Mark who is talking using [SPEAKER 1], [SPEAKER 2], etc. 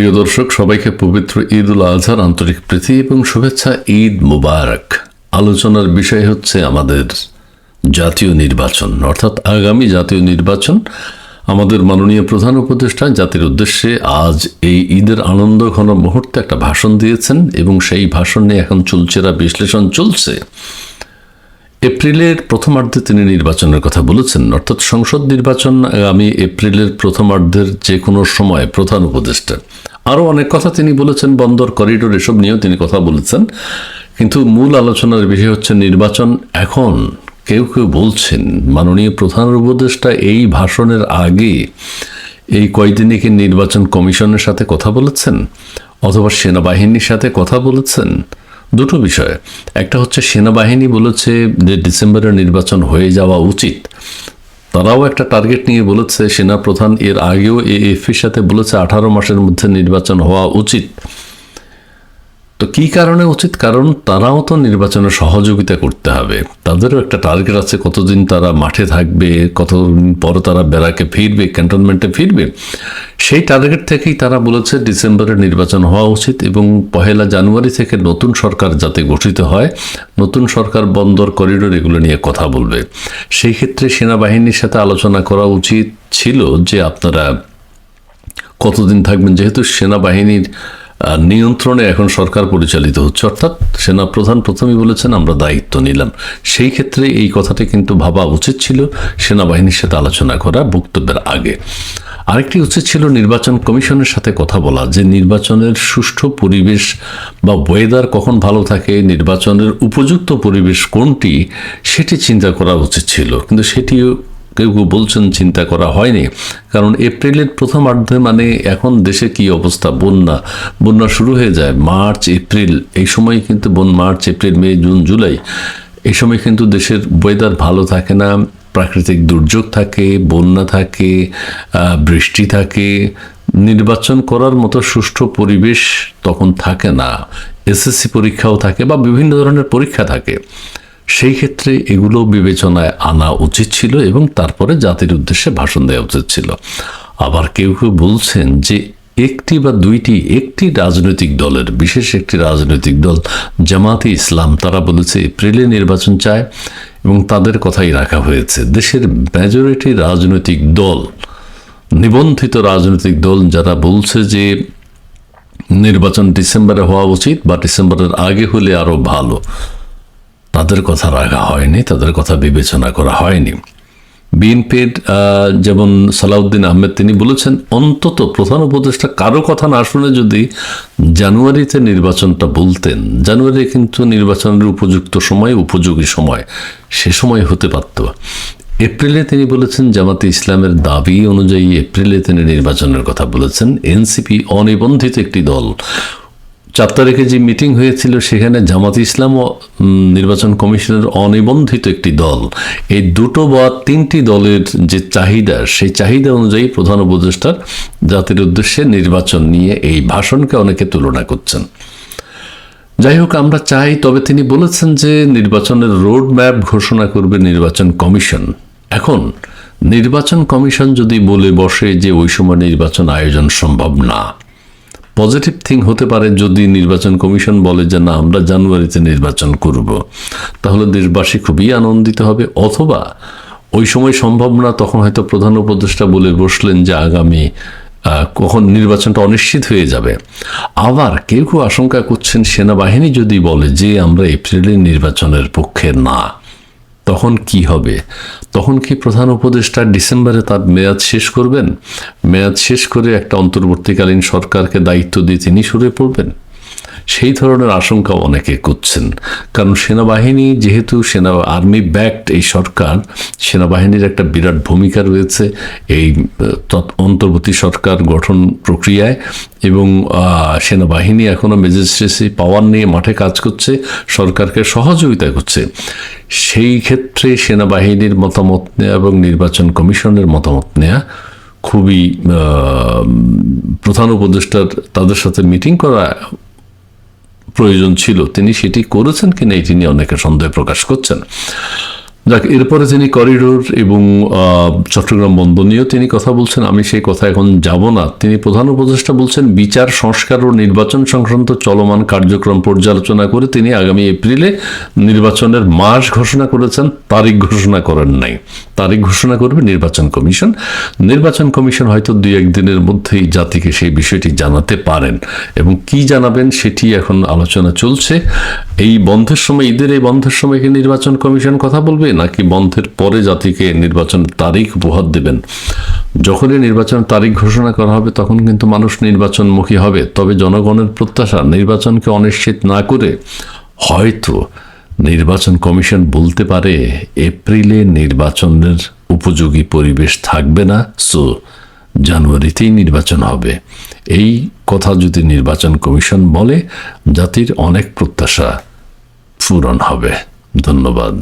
[SPEAKER 1] প্রিয় দর্শক, সবাইকে পবিত্র ঈদ উল আজহার আন্তরিক প্রীতি এবং শুভেচ্ছা, ঈদ মুবারক। আলোচনার বিষয় হচ্ছে আমাদের জাতীয় নির্বাচন, অর্থাৎ আগামী জাতীয় নির্বাচন। আমাদের মাননীয় প্রধান উপদেষ্টা জাতির উদ্দেশ্যে আজ এই ঈদের আনন্দ ঘন মুহূর্তে একটা ভাষণ দিয়েছেন এবং সেই ভাষণ নিয়ে এখন চুলচেরা বিশ্লেষণ চলছে। এপ্রিলের প্রথমার্ধে তিনি নির্বাচনের কথা বলেছেন। অর্থাৎ সংসদ নির্বাচন আগামী এপ্রিলের প্রথমার্ধের যে কোনো সময় প্রধান উপদেষ্টা। আরও অনেক কথা তিনি বলেছেন, বন্দর, করিডোর এসব নিয়েও তিনি কথা বলেছেন। কিন্তু মূল আলোচনার বিষয় হচ্ছে নির্বাচন এখন। কেউ কেউ বলছেন, মাননীয় প্রধান উপদেষ্টা এই ভাষণের আগে এই কয়দিনে কি নির্বাচন কমিশনের সাথে কথা বলেছেন? অথবা সেনাবাহিনীর সাথে কথা বলেছেন? দুটো বিষয়। একটা হচ্ছে সেনাবাহিনী বলেছে যে ডিসেম্বরের নির্বাচন হয়ে যাওয়া উচিত। তারাও একটা টার্গেট নিয়ে বলেছে, সেনাপ্রধান এর আগেও এএফির সাথে বলেছে, আঠারো মাসের মধ্যে নির্বাচন হওয়া উচিত। তো কি কারণে উচিত? কারণ তারাও তো নির্বাচনে সহযোগিতা করতে হবে। তাদেরও একটা টার্গেট আছে, কতদিন তারা মাঠে থাকবে, কতদিন পর তারা বেড়াকে ফিরবে, ক্যান্টনমেন্টে ফিরবে। সেই টার্গেট থেকেই তারা বলেছে ডিসেম্বরে নির্বাচন হওয়া উচিত এবং পহেলা জানুয়ারি থেকে নতুন সরকার যাতে গঠিত হয়, নতুন সরকার বন্দর, করিডোর এগুলো নিয়ে কথা বলবে। সেই ক্ষেত্রে সেনাবাহিনীর সাথে আলোচনা করা উচিত ছিল যে আপনারা কতদিন থাকবেন, যেহেতু সেনাবাহিনীর নিয়ন্ত্রণে এখন সরকার পরিচালিত হচ্ছে। অর্থাৎ সেনা প্রধান প্রথমেই বলেছেন, আমরা দায়িত্ব নিলাম। সেই ক্ষেত্রে এই কথাটি কিন্তু ভাবা উচিত ছিল সেনাবাহিনীর সাথে আলোচনা করা বক্তব্যের আগে। আরেকটি উচিত ছিল নির্বাচন কমিশনের সাথে কথা বলা, যে নির্বাচনের সুষ্ঠু পরিবেশ বা ওয়েদার কখন ভালো থাকে, নির্বাচনের উপযুক্ত পরিবেশ কোনটি, সেটি চিন্তা করা উচিত ছিল। কিন্তু সেটিও কেউ কেউ বলছেন চিন্তা করা হয়নি। কারণ এপ্রিলের প্রথম প্রথমার্ধে মানে এখন দেশে কি অবস্থা? বন্যা। বন্যা শুরু হয়ে যায় মার্চ, এপ্রিল। এই সময় কিন্তু বন March, April, May, June, July. এই সময় কিন্তু দেশের ওয়েদার ভালো থাকে না, প্রাকৃতিক দুর্যোগ থাকে, বন্যা থাকে বৃষ্টি থাকে। নির্বাচন করার মতো সুষ্ঠু পরিবেশ তখন থাকে না। এসএসসি পরীক্ষাও থাকে বা বিভিন্ন ধরনের পরীক্ষা থাকে। সেই ক্ষেত্রে এগুলো বিবেচনায় আনা উচিত ছিল এবং তারপরে জাতির উদ্দেশ্যে ভাষণ দেওয়া উচিত ছিল। আবার কেউ কেউ বলছেন যে একটি বা দুইটি একটি রাজনৈতিক দলের, বিশেষ একটি রাজনৈতিক দল, জামাতে ইসলাম, তারা বলেছে এপ্রিলে নির্বাচন চায় এবং তাদের কথাই রাখা হয়েছে। দেশের মেজরিটি রাজনৈতিক দল, নিবন্ধিত রাজনৈতিক দল যারা বলছে যে নির্বাচন ডিসেম্বরে হওয়া উচিত বা ডিসেম্বরের আগে হলে আরও ভালো। তাদের কথা রাখা হয়নি, তাদের কথা বিবেচনা করা হয়নি। বিএনপির যেমন সালাউদ্দিন আহমেদ তিনি বলেছেন, অন্তত প্রধান উপদেষ্টা কারও কথা না শুনে যদি জানুয়ারিতে নির্বাচনটা বলতেন জানুয়ারি কিন্তু নির্বাচনের উপযুক্ত সময়, উপযোগী সময়, সে সময় হতে পারত। এপ্রিলে তিনি বলেছেন, জামাতে ইসলামের দাবি অনুযায়ী এপ্রিলে তিনি নির্বাচনের কথা বলেছেন। এনসিপি অনিবন্ধিত একটি দল। চার তারিখে যে মিটিং হয়েছিল, সেখানে জামাত ইসলাম ও নির্বাচন কমিশনের অনিবন্ধিত একটি দল। এই দুটো বা তিনটি দলের যে চাহিদা, সেই চাহিদা অনুযায়ী প্রধান উপদেষ্টার জাতির উদ্দেশ্যে নির্বাচন নিয়ে এই ভাষণকে অনেকে তুলনা করছেন। যাই হোক, আমরা চাই, তবে তিনি বলেছেন যে নির্বাচনের রোড ম্যাপ ঘোষণা করবে নির্বাচন কমিশন। এখন, নির্বাচন কমিশন যদি বলে বসে যে ওই সময় নির্বাচন আয়োজন সম্ভব না পজিটিভ থিং হতে পারে যদি নির্বাচন কমিশন বলে যে, না, আমরা জানুয়ারিতে নির্বাচন করব। তাহলে দেশবাসী খুবই আনন্দিত হবে। অথবা ওই সময় সম্ভব না, তখন হয়তো প্রধান উপদেষ্টা বলে বসলেন যে, আগামী কখন নির্বাচনটা অনিশ্চিত হয়ে যাবে। আবার কেউ কেউ আশঙ্কা করছেন, সেনাবাহিনী যদি বলে যে, আমরা এপ্রিলের নির্বাচনের পক্ষে না। তখন কি হবে? তখন কি প্রধান উপদেষ্টা ডিসেম্বরে তার মেয়াদ শেষ করবেন? মেয়াদ শেষ করে একটা অন্তর্বর্তীকালীন সরকারকে দায়িত্ব দিয়ে তিনি সরে পড়বেন? সেই ধরনের আশঙ্কা অনেকে করছেন। কারণ সেনাবাহিনী, যেহেতু সেনা, আর্মি ব্যাকড এই সরকার, সেনাবাহিনীর একটা বিরাট ভূমিকা রয়েছে এই অন্তর্বর্তী সরকার গঠন প্রক্রিয়ায় এবং সেনাবাহিনী এখনও ম্যাজিস্ট্রেসি পাওয়ার নিয়ে মাঠে কাজ করছে, সরকারকে সহযোগিতা করছে। সেই ক্ষেত্রে সেনাবাহিনীর মতামত নেওয়া এবং নির্বাচন কমিশনের মতামত নেওয়া খুবই প্রধান উপদেষ্টার, তাদের সাথে মিটিং করা প্রয়োজন ছিল। তিনি সেটি করেছেন কিনা এটি নিয়ে অনেকে সন্দেহ প্রকাশ করছেন। যাক, এরপরে তিনি করিডোর এবং চট্টগ্রাম বন্দর নিয়েও তিনি কথা বলছেন, আমি সেই কথা এখন যাব না। তিনি প্রধান উপদেষ্টা বলছেন, বিচার, সংস্কার ও নির্বাচন সংক্রান্ত চলমান কার্যক্রম পর্যালোচনা করে তিনি আগামী এপ্রিলে নির্বাচনের মাস ঘোষণা করেছেন, তারিখ ঘোষণা করেন নাই। তারিখ ঘোষণা করবে নির্বাচন কমিশন। নির্বাচন কমিশন হয়তো দুই একদিনের মধ্যেই জাতিকে সেই বিষয়টি জানাতে পারেন। এবং কি জানাবেন সেটি এখন আলোচনা চলছে। এই বন্ধের সময়, ঈদের এই বন্ধের সময় কি নির্বাচন কমিশন কথা বলবে নাকি বন্ধের পরে জাতিকে নির্বাচন তারিখ উপহার দেবেন? যখনই নির্বাচন তারিখ ঘোষণা করা হবে, তখন কিন্তু মানুষ নির্বাচনমুখী হবে। তবে জনগণের প্রত্যাশা, নির্বাচনকে অনিশ্চিত না করে হয়তো নির্বাচন কমিশন বলতে পারে, এপ্রিলে নির্বাচনের উপযোগী পরিবেশ থাকবে না, সো জানুয়ারিতেই নির্বাচন হবে। এই কথা যদি নির্বাচন কমিশন বলে, জাতির অনেক প্রত্যাশা পূরণ হবে। ধন্যবাদ।